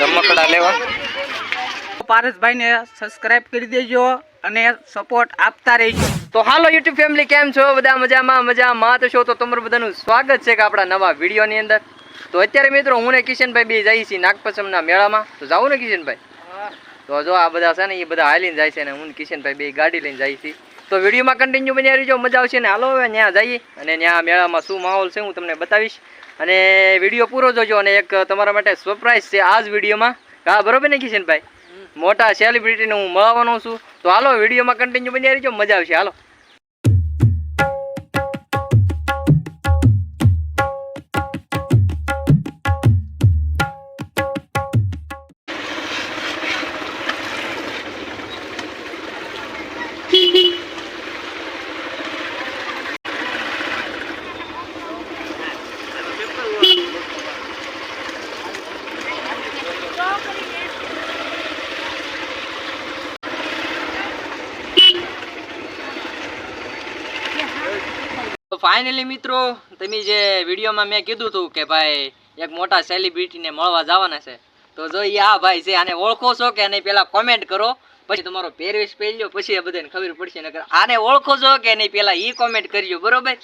રમકડા લેવા. પારસભાઈને સબસ્ક્રાઇબ કરી દેજો અને સપોર્ટ આપતા રહેજો. તો હાલો યુટ્યુબ ફેમિલી કેમ છો? બધા મજામાં મજામાં તો છો? તો તમારું બધાનું સ્વાગત છે કે આપણા નવા વિડીયોની અંદર. તો અત્યારે મિત્રો હું ને કિશનભાઈ બે જઈએ છીએ નાગપસમના મેળામાં. તો જાઉં ને કિશનભાઈ. તો જો આ બધા છે ને એ બધા હાલીને જાય છે ને હું કિશનભાઈ બે ગાડી લઈને જાય છીએ. તો વિડીયોમાં કન્ટિન્યુ બન્યા રહીજો મજા આવશે ને હાલો હવે ત્યાં જઈએ. અને ત્યાં મેળામાં શું માહોલ છે હું તમને બતાવીશ. અને વીડિયો પૂરો જોજો અને એક તમારા માટે સરપ્રાઈઝ છે આ જ વિડીયોમાં. હા બરોબર ને કિશનભાઈ? મોટા સેલિબ્રિટીને હું મળવાનો છું. તો હાલો વિડીયોમાં કન્ટિન્યુ બન્યા રહીજો મજા આવશે. હાલો. ફાઇનલી મિત્રો, તમે જે વિડીયોમાં મેં કીધું હતું કે ભાઈ, એક મોટા સેલિબ્રિટીને મળવા જવાના છે, તો જો એ આ ભાઈ છે, આને ઓળખો છો કે નહીં પેલા કોમેન્ટ કરો. પછી તમારો પહેરવેશ પહેરજો પછી એ બધાને ખબર પડશે, નકર આને ઓળખો છો કે નહીં પેલા ઈ કોમેન્ટ કરજો બરોબર?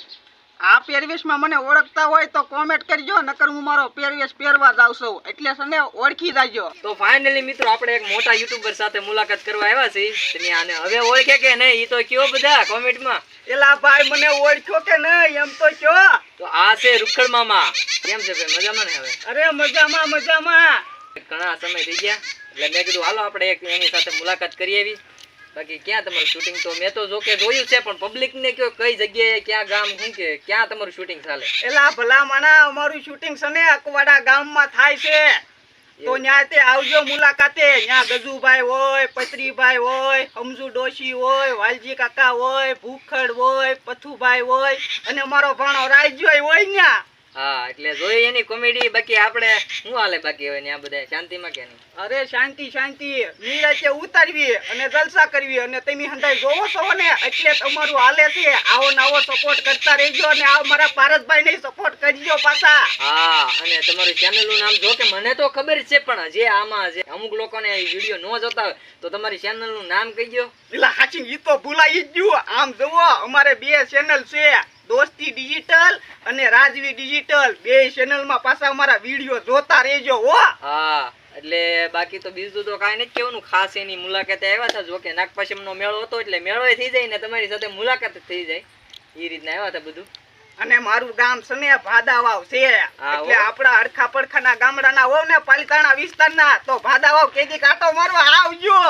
આ પહેરવેશમાં મને ઓળખતા હોય તો કોમેન્ટ કરજો નકર હું મારો પહેરવેશ પહેરવા જાઉં છું. એટલે સને ઓળખી જાજો. તો ફાઇનલી મિત્રો આપણે એક મોટા યુટ્યુબર સાથે મુલાકાત કરવા આવ્યા છીએ. તમે આને હવે ઓળખે કે નહીં એ તો કયો બધા કોમેન્ટમાં? એલા ભાઈ મને ઓળખ્યો કે નહીં એમ તો કયો? તો આ છે રૂખડ મામા. કેમ છે ભાઈ મજામાં ને હવે? અરે મજામાં મજામાં. ઘણા સમય થઈ ગયા. એટલે મેં કીધું હાલો આપણે એક એની સાથે મુલાકાત કરી આવી. બાકી ક્યાં તમારું શૂટિંગ તો મેં તો જો કે જોયું છે પણ પબ્લિક ને કયો કઈ જગ્યાએ ક્યાં ગામ શું કે ક્યાં તમારું શૂટિંગ ચાલે? એલા ભલા માણા અમારું શૂટિંગ સને અકવાડા ગામમાં થાય છે. તો ન્યા તે આવજો મુલાકાતે. ન્યા ગજુભાઈ હોય પત્રીભાઈ હોય અમજુ ડોશી હોય વાલજી કાકા હોય ભૂખડ હોય પથુભાઈ હોય અને મારો ભાણો રાજ્ય હોય ન્યા. હા એટલે જોઈ એની કોમેડી બાકી આપણે શું હાલે બાકી હવે આ બધા શાંતિમાં કે અરે શાંતિ શાંતિ. નિરાતે ઉતારવી અને જલસા કરવી અને તમે હંધાઈ જોવો છો ને એટલે તમારું હાલે છે. આવો નવો સપોર્ટ કરતા રહેજો અને આ મારા પારસભાઈ ને સપોર્ટ કરજો પાછા. હા અને તમારું ચેનલનું નામ જો કે મને તો ખબર છે પણ જે આમાં જે અમુક લોકોને વીડિયો ન જોતા હોય તો તમારી ચેનલનું નામ કહી દો પેલા હાચી ઈ તો ભૂલાઈ જ ગયું. આમ જુઓ અમારે બે ચેનલ છે. દોસ્તી ડિજિટલ અને રાજવી ડિજિટલ બે ચેનલમાં પાછા અમારા વીડિયો જોતા રહેજો હો. હા એટલે બાકી તો બીજું તો કાંઈ નથી કહેવાનું. ખાસ એની મુલાકાતે આવ્યા હતા. જોકે નાગપંચમનો મેળો હતો એટલે મેળો થઈ જાય ને તમારી સાથે મુલાકાત થઈ જાય. એ રીતના આવ્યા હતા બધું. અને મારું ગામ છે ને ભાદાવાવ છે. એટલે આપણા અડખા પડખાના ગામડાના હોવ ને પાલિકાના વિસ્તારના. તો ભાદાવાવ કેદી કાંટો મારવા આવજો.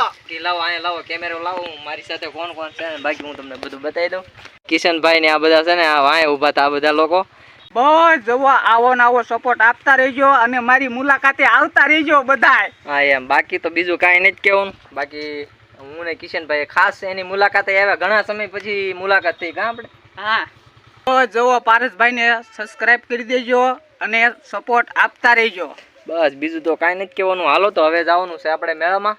લાવો અહીંયા લાવો કેમેરો લાવો. મારી સાથે કોણ કોણ છે બાકી હું તમને બધું બતાવી દઉં. કિશનભાઈ ને આ બધા છે ને આ વાંય ઊભા હતા આ બધા લોકો. બસ જવો આવો ને આવો સપોર્ટ આપતા રહેજો અને મારી મુલાકાતે આવતા રહેજો બધાય. હા એમ. બાકી તો બીજું કાંઈ નથી કહેવાનું બાકી હું ને કિશનભાઈ ખાસ એની મુલાકાતે આવ્યા ઘણા સમય પછી મુલાકાત થઈ કાં આપણે? હા. તો જવો પારસભાઈને સબસ્ક્રાઇબ કરી દેજો અને સપોર્ટ આપતા રહેજો. બસ બીજું તો કાંઈ નથી કહેવાનું. હાલો તો હવે જવાનું છે આપણે મેળામાં.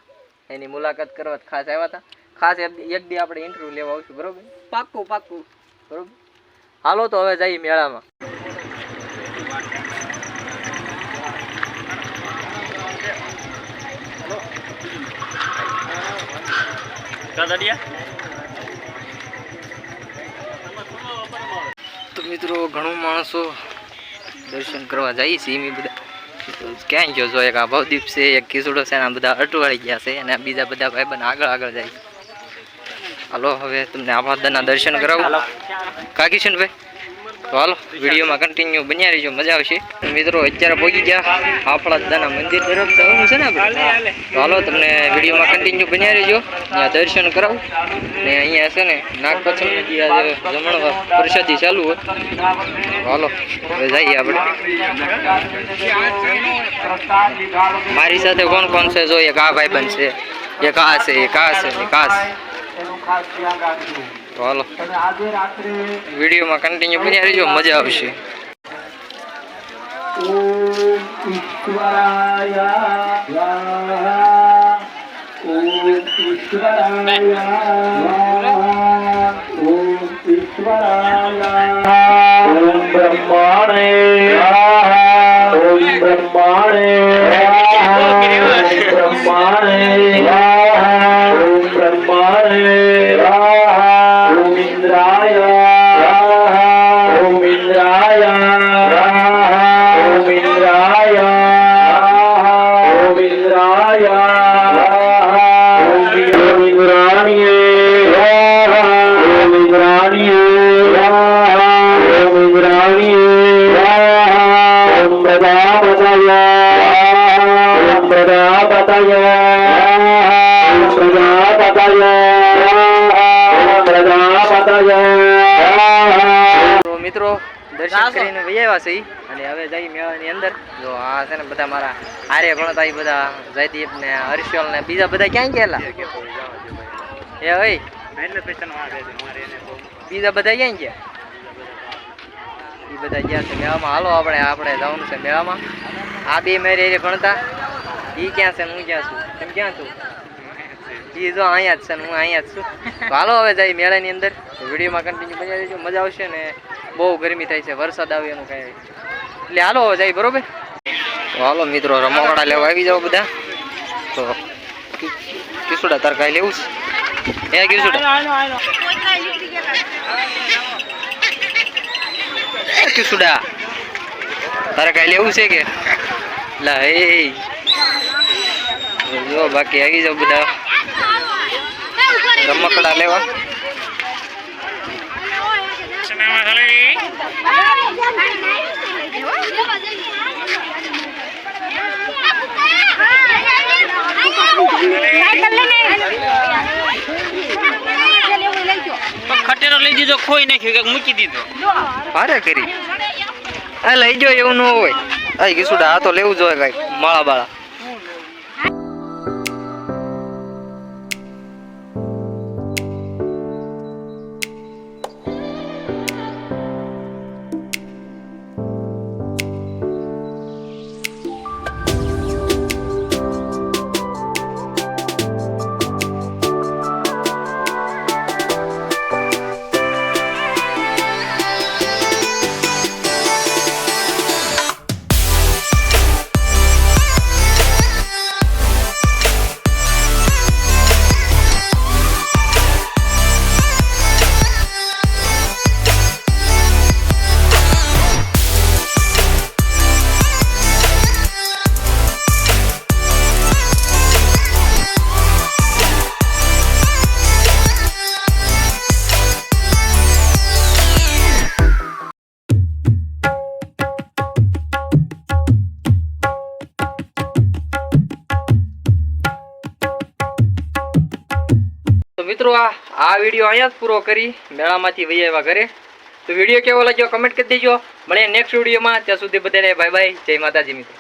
એની મુલાકાત કરવા ખાસ આવ્યા હતા ખાસ એક દી આપણે ઇન્ટરવ્યુ લેવા આવશું, બરોબર? પાક્કું પાક્કું. બરોબર? હાલો તો હવે જઈએ મેળામાં. તો મિત્રો, ઘણું માણસો દર્શન કરવા જાય છે એમ બધા. ક્યાંય ગયો એક આ ભવદીપ છે, એક કિસુડો છે આ બધા અટવાળી ગયા છે, અને બીજા બધા ભાઈબંધ આગળ આગળ જાય છે. હાલો હવે તમને આભાદાના દર્શન કરાવું. કા ભાઈ? તો હાલો વિડીયોમાં કન્ટિન્યુ બન્યા રહીજો મજા આવશે. મિત્રો અત્યારે પહોંચી ગયા આપણા દાદાના મંદિર તરફ જવાનું છે ને આપણે? તો હાલો તમને વિડીયોમાં કન્ટિન્યુ બન્યા રહીજો. ત્યાં દર્શન કરાવું. ને અહીંયા છે ને નાગપંચમી આજે જમણ પ્રસાદી ચાલુ હોય. હાલો હવે જઈએ આપણે. મારી સાથે કોણ કોણ છે? જો એક આ ભાઈબંધ છે એક આ છે એક આ છે એક આ છે. તો હાલો. વિડીયોમાં કન્ટિન્યુ બન્યા રહીજો મજા આવશે. ઈશ્વરાય બ્રહ્માણે ઓમ કરીને વહી છે અને હવે જઈ મેળાની અંદર. જો આ છે ને બધા મારા આર્ય ભણતા એ બધા જયદીપ ને હર્ષલ ને બીજા બધા ક્યાં ગયેલા? એ હોય બીજા બધા ક્યાં ગયા? એ બધા ગયા છે મેળામાં. હાલો આપણે આપણે જવાનું છે મેળામાં. આ બે મેરે હારે ભણતા. એ ક્યાં છે ને હું ક્યાં છું? તમે ક્યાં છું? એ જો અહીંયા જ છે ને હું અહીંયા જ છું. તો હાલો હવે જઈ મેળાની અંદર. વિડીયોમાં કન્ટિન્યુ બની દેજો મજા આવશે ને બહુ ગરમી થાય છે વરસાદ આવે એનું કાંઈ. એટલે હાલો જાય બરોબર? હાલો મિત્રો રમકડા લેવા આવી જાઓ બધા. તો કિસુડા તાર કાંઈ લેવું છે? એ કિસુડા? કિસુડા? તારે કાંઈ લેવું છે કે? લા એ જો બાકી આવી જાઓ બધા. રમકડા લેવા. ખટેરો લઈ દીધો ખોઈ નાખ્યો કે મૂકી દીધો. ભારે કરી. આ લઈ જો એવું ન હોય. આ કિસુડા, આ તો લેવું જોઈએ કઈ, માળા બાળા. મિત્રો, આ આ વીડિયો અહીંયા જ પૂરો કરી મેળામાંથી વહી આવ્યા ઘરે. તો વીડિયો કેવો લાગ્યો કમેન્ટ કરી દેજો. મળે નેક્સ્ટ વિડીયોમાં ત્યાં સુધી બધાને બાય બાય જય માતાજી મિત્રો.